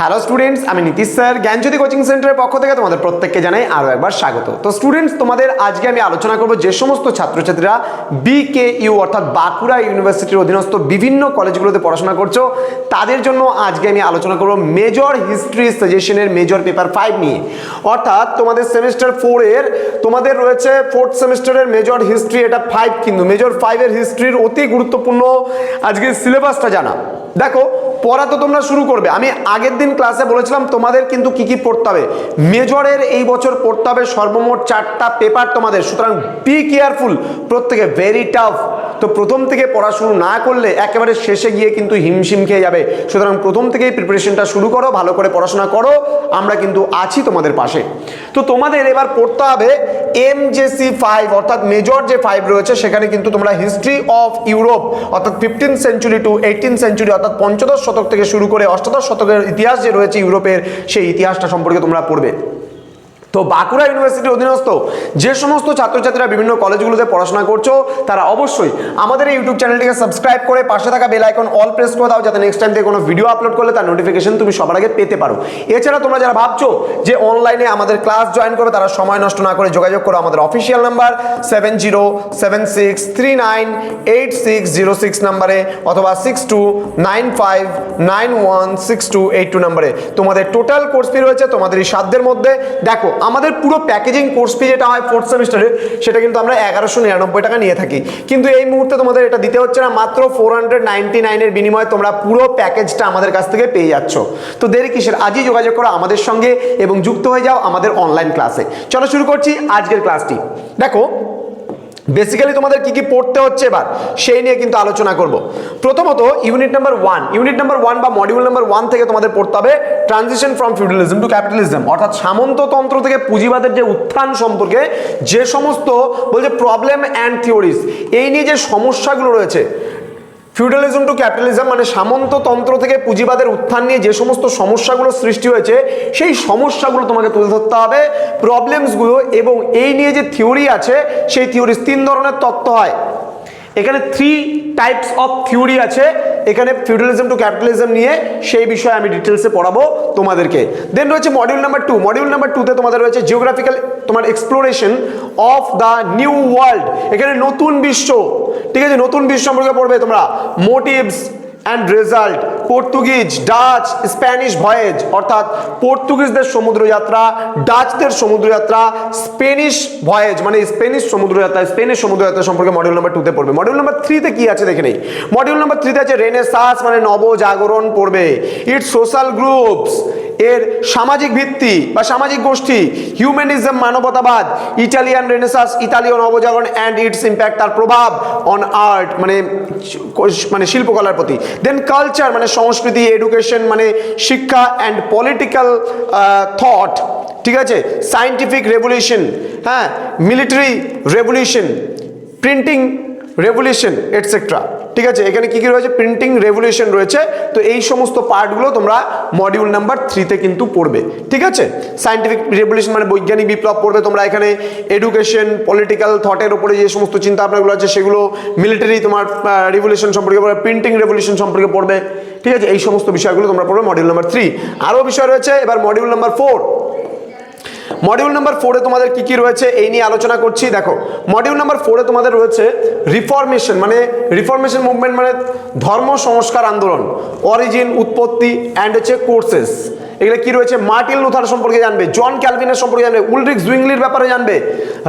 Hello students আমি Nitish sir. জ্ঞানজ্যোতি coaching সেন্টারের পক্ষ থেকে তোমাদের প্রত্যেককে জানাই আরও একবার স্বাগত। তো স্টুডেন্টস তোমাদের আজকে আমি আলোচনা করব যে সমস্ত ছাত্রছাত্রীরা বিকে ইউ অর্থাৎ বাঁকুড়া ইউনিভার্সিটির অধীনস্থ বিভিন্ন কলেজগুলোতে পড়াশোনা করছ, তাদের জন্য আজকে আমি আলোচনা করব মেজর হিস্ট্রি সাজেশনের মেজর পেপার ফাইভ নিয়ে। অর্থাৎ, তোমাদের সেমিস্টার ফোরের তোমাদের রয়েছে ফোর্থ সেমিস্টারের মেজর হিস্ট্রি এটা ফাইভ কিন্তু মেজর ফাইভের হিস্ট্রির অতি গুরুত্বপূর্ণ আজকে সিলেবাসটা জানা। দেখো পড়া তো তোমরা শুরু করবে। আমি আগের দিন ক্লাসে বলেছিলাম, তোমাদের কিন্তু কি কি পড়তে হবে। মেজরের এই বছর পড়তে হবে সর্বমোট চারটা পেপার তোমাদের। সুতরাং বি কেয়ারফুল প্রত্যেকে ভেরি টাফ তো প্রথম থেকে পড়া শুরু না করলে একেবারে শেষে গিয়ে কিন্তু হিমশিম খেয়ে যাবে। সুতরাং প্রথম থেকেই প্রিপারেশনটা শুরু করো, ভালো করে পড়াশোনা করো। আমরা কিন্তু আছি তোমাদের পাশে। তো তোমাদের এবার পড়তে হবে এম জেসি ফাইভ অর্থাৎ মেজর যে ফাইভ রয়েছে, সেখানে কিন্তু তোমরা হিস্ট্রি অফ ইউরোপ অর্থাৎ fifteen century to eighteen century অর্থাৎ পঞ্চদশ শতক থেকে শুরু করে অষ্টাদশ শতকের ইতিহাস যে রয়েছে ইউরোপের, সেই ইতিহাসটা সম্পর্কে তোমরা পড়বে। তো বাঁকুড়া ইউনিভার্সিটির অধীনস্থ যে সমস্ত ছাত্রছাত্রীরা বিভিন্ন কলেজগুলোতে পড়াশোনা করছ, তারা অবশ্যই আমাদের এই ইউটিউব চ্যানেলটিকে সাবস্ক্রাইব করে পাশে থাকা বেল আইকন অল প্রেস করে দাও, যাতে নেক্সট টাইম থেকে কোনো ভিডিও আপলোড করলে তার নোটিফিকেশন তুমি সবার আগে পেতে পারো। এছাড়া তোমরা যারা ভাবছ যে অনলাইনে আমাদের ক্লাস জয়েন করো তারা সময় নষ্ট না করে যোগাযোগ করো আমাদের official number seven zero seven six three nine eight six zero six নাম্বারে অথবা six two nine five nine one six two eight two নাম্বারে তোমাদের টোটাল কোর্স ফি রয়েছে তোমাদের এই সাধ্যের মধ্যে। দেখো আমাদের পুরো প্যাকেজিং কোর্স ফি যেটা হয় ফোর্থ সেমিস্টারের সেটা কিন্তু আমরা এগারোশো নিরানব্বই টাকা নিয়ে থাকি। কিন্তু এই মুহূর্তে তোমাদের এটা দিতে হচ্ছে না, মাত্র ফোর হান্ড্রেড নাইনটি নাইনের বিনিময়ে তোমরা পুরো প্যাকেজটা আমাদের কাছ থেকে পেয়ে যাচ্ছ। তো দেরি কিসের? আজই যোগাযোগ করো আমাদের সঙ্গে এবং যুক্ত হয়ে যাও আমাদের অনলাইন ক্লাসে চলো শুরু করছি আজকের ক্লাসটি দেখো বেসিক্যালি তোমাদের কি কি পড়তে হচ্ছে এবার? সেই নিয়ে কিন্তু আলোচনা করব। প্রথমত unit number one unit number one বা মডিউল নাম্বার ওয়ান থেকে তোমাদের পড়তে হবে transition from feudalism to capitalism অর্থাৎ সামন্ততন্ত্র থেকে পুঁজিবাদের যে উত্থান সম্পর্কে যে সমস্ত, বলছে প্রবলেম অ্যান্ড থিওরিজ এই নিয়ে যে সমস্যাগুলো রয়েছে ফিউডালিজম টু ক্যাপিটালিজম মানে সামন্ততন্ত্র থেকে পুঁজিবাদের উত্থান নিয়ে যে সমস্ত সমস্যাগুলো সৃষ্টি হয়েছে, সেই সমস্যাগুলো তোমাকে তুলে ধরতে হবে প্রবলেমসগুলো এবং এই নিয়ে যে থিওরি আছে, সেই থিওরি তিন ধরনের তত্ত্ব হয়। এখানে থ্রি টাইপস অফ থিওরি আছে। এখানে ফিউডালিজম টু ক্যাপিটালিজম নিয়ে সেই বিষয়ে আমি ডিটেলসে পড়াবো তোমাদেরকে। দেন রয়েছে module number two module number টুতে তোমাদের রয়েছে জিওগ্রাফিক্যাল তোমার exploration of the new world এখানে নতুন বিশ্ব। ঠিক আছে? নতুন বিশ্ব সম্পর্কে পড়বে তোমরা। Motives and result Portuguese Dutch Spanish voyage অর্থাৎ পর্তুগিজদের সমুদ্রযাত্রা ডাচদের সমুদ্রযাত্রা স্পেনিশ ভয়েজ মানে স্পেনিশ সমুদ্রযাত্রা স্পেনিশ সমুদ্রযাত্রা সম্পর্কে মডিউল নাম্বার টুতে পড়বে। মডিউল নাম্বার থ্রিতে কি আছে দেখে নেই? মডিউল নাম্বার থ্রিতে আছে রেনেসাস মানে নবজাগরণ পড়বে। ইটস সোশ্যাল গ্রুপস এর সামাজিক ভিত্তি বা সামাজিক গোষ্ঠী হিউম্যানিজম মানবতাবাদ, ইটালিয়ান রেনেসাস, ইতালীয় নবজাগরণ অ্যান্ড ইটস ইম্প্যাক্ট তার প্রভাব অন আর্ট মানে মানে শিল্পকলার প্রতি। দেন কালচার মানে সংস্কৃতি এডুকেশন মানে শিক্ষা অ্যান্ড পলিটিক্যাল থট ঠিক আছে? সায়েন্টিফিক রেভলিউশন হ্যাঁ? Military revolution printing revolution etcetera ঠিক আছে, এখানে কি কি রয়েছে? প্রিন্টিং রেভলিউশন রয়েছে। তো এই সমস্ত পার্টগুলো তোমরা মডিউল নাম্বার থ্রিতে কিন্তু পড়বে। ঠিক আছে? সায়েন্টিফিক রেভলিউশন মানে বৈজ্ঞানিক বিপ্লব পড়বে। তোমরা এখানে এডুকেশন পলিটিক্যাল থটের উপরে যে সমস্ত চিন্তা ভাবনাগুলো আছে, সেগুলো মিলিটারি তোমার রেভলিউশন সম্পর্কে পড়বে প্রিন্টিং রেভলিউশন সম্পর্কে পড়বে। ঠিক আছে? এই সমস্ত বিষয়গুলো তোমরা পড়বে মডিউল নাম্বার থ্রি আরও বিষয় রয়েছে। এবার module number four module number ফোরে তোমাদের কি কি রয়েছে, এই নিয়ে আলোচনা করছি। দেখো মডিউল নাম্বার ফোরে তোমাদের রয়েছে রিফরমেশন মানে রিফর্মেশন মুভমেন্ট মানে ধর্ম সংস্কার আন্দোলন অরিজিন উৎপত্তি অ্যান্ড হচ্ছে কোর্সেস এগুলো কি রয়েছে? মার্টিন লুথার সম্পর্কে জানবে, জন ক্যালভিনের সম্পর্কে জানবে উলরিক জুইংলির ব্যাপারে জানবে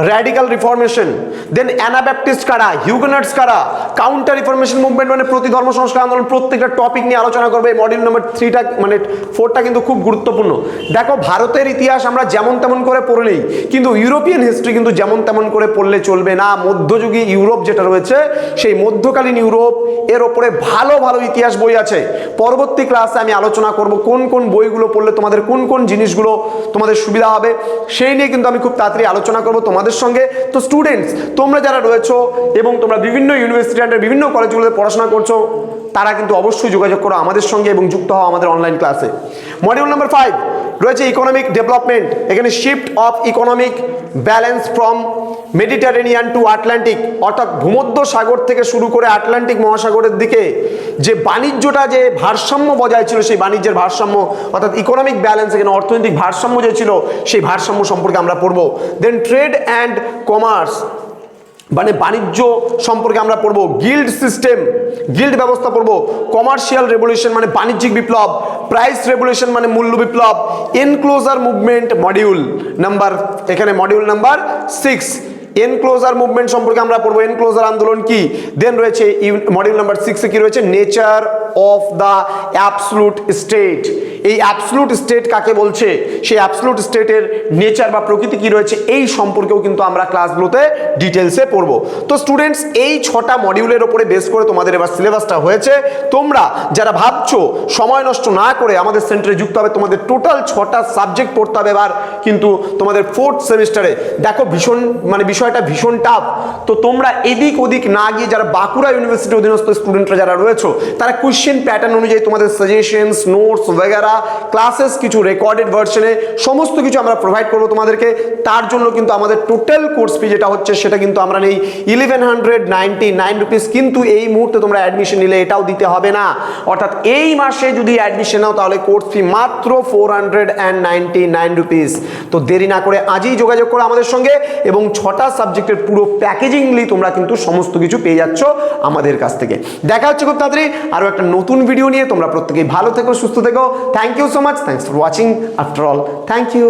র্যাডিক্যাল রিফরমেশন দেন অ্যানাব্যাপটিস্ট কারা হিউগনাটস কারা কাউন্টার রিফরমেশন মুভমেন্ট মানে প্রতি ধর্ম সংস্কার আন্দোলন প্রত্যেকটা টপিক নিয়ে আলোচনা করবে। মডিউল নাম্বার থ্রিটা মানে ফোরটা কিন্তু খুব গুরুত্বপূর্ণ। দেখো, ভারতের ইতিহাস আমরা যেমন তেমন করে পড়লেই কিন্তু ইউরোপিয়ান হিস্ট্রি কিন্তু যেমন তেমন করে পড়লে চলবে না। মধ্যযুগী ইউরোপ যেটা রয়েছে, সেই মধ্যকালীন ইউরোপ, এর ওপরে ভালো ভালো ইতিহাস বই আছে। পরবর্তী ক্লাসে আমি আলোচনা করব কোন কোন বইগুলো পড়লে তোমাদের কোন কোন জিনিসগুলো তোমাদের সুবিধা হবে, সেই নিয়ে কিন্তু আমি খুব তাড়াতাড়ি আলোচনা করব তোমাদের সঙ্গে। তো স্টুডেন্টস তোমরা যারা রয়েছো এবং তোমরা বিভিন্ন ইউনিভার্সিটি আন্ডার বিভিন্ন কলেজগুলোতে পড়াশোনা করছ, তারা কিন্তু অবশ্যই যোগাযোগ করো আমাদের সঙ্গে এবং যুক্ত হও আমাদের অনলাইন ক্লাসে মডিউল নাম্বার ফাইভ রয়েছে ইকোনমিক ডেভেলপমেন্ট এখানে shift of economic balance from Mediterranean to Atlantic. অর্থাৎ ভূমধ্য সাগর থেকে শুরু করে আটলান্টিক মহাসাগরের দিকে যে বাণিজ্যটা যে ভারসাম্য বজায় ছিল, সেই বাণিজ্যের ভারসাম্য, অর্থাৎ ইকোনমিক ব্যালেন্স এখানে অর্থনৈতিক ভারসাম্য যে ছিল, সেই ভারসাম্য সম্পর্কে আমরা পড়ব। দেন ট্রেড অ্যান্ড কমার্স মানে বাণিজ্য সম্পর্কে আমরা পড়ব গিল্ড সিস্টেম গিল্ড ব্যবস্থা পড়ব কমার্শিয়াল রেভলিউশন মানে বাণিজ্যিক বিপ্লব প্রাইস রেভলিউশন মানে মূল্য বিপ্লব এনক্লোজার মুভমেন্ট মডিউল নাম্বার এখানে module number six enclosure movement সম্পর্কে আমরা পড়ব। এনক্লোজার আন্দোলন কি? দেন রয়েছে মডিউল নাম্বার সিক্সে কি রয়েছে? Nature of the absolute state এই অ্যাবসলুট স্টেট কাকে বলছে? সেই অ্যাবসলুট স্টেটের নেচার বা প্রকৃতি কি রয়েছে? এই সম্পর্কেও কিন্তু আমরা ক্লাসগুলোতে ডিটেলসে পড়ব। তো স্টুডেন্টস এই ছটা মডিউলের ওপরে বেস করে তোমাদের এবার সিলেবাসটা হয়েছে। তোমরা যারা ভাবছ সময় নষ্ট না করে আমাদের সেন্টারে যুক্ত হবে, তোমাদের টোটাল ছটা সাবজেক্ট পড়তে হবে এবার। কিন্তু তোমাদের ফোর্থ সেমিস্টারে দেখো ভীষণ মানে বিষয়টা ভীষণ টাফ তো তোমরা এদিক ওদিক না গিয়ে যারা বাঁকুড়া ইউনিভার্সিটি অধীনস্থ স্টুডেন্টরা যারা রয়েছে, তারা কোশ্চেন প্যাটার্ন অনুযায়ী তোমাদের সাজেশনস নোটস ওয়েগারা ক্লাসেস কিছু রেকর্ডেড ভার্সনে সমস্ত কিছু আমরা প্রোভাইড করব তোমাদেরকে। তার জন্য কিন্তু আমাদের টোটাল কোর্স ফি যেটা হচ্ছে, সেটা কিন্তু আমরা নেই। Eleven hundred ninety nine rupees কিন্তু এই মুহূর্তে তোমরা অ্যাডমিশন নিলে, এটাও দিতে হবে না। অর্থাৎ এই মাসে যদি অ্যাডমিশন নাও, তাহলে কোর্স ফি মাত্র four hundred and ninety nine rupees তো দেরি না করে আজই যোগাযোগ করো আমাদের সঙ্গে, এবং ছটা সাবজেক্টের পুরো প্যাকেজিংলি তোমরা কিন্তু সমস্ত কিছু পেয়ে যাচ্ছ আমাদের কাছ থেকে। দেখা হচ্ছে খুব তাড়াতাড়ি আরও একটা নতুন ভিডিও নিয়ে। তোমরা প্রত্যেকেই ভালো থেকো, সুস্থ থেকো। Thank you so much thanks for watching after all thank you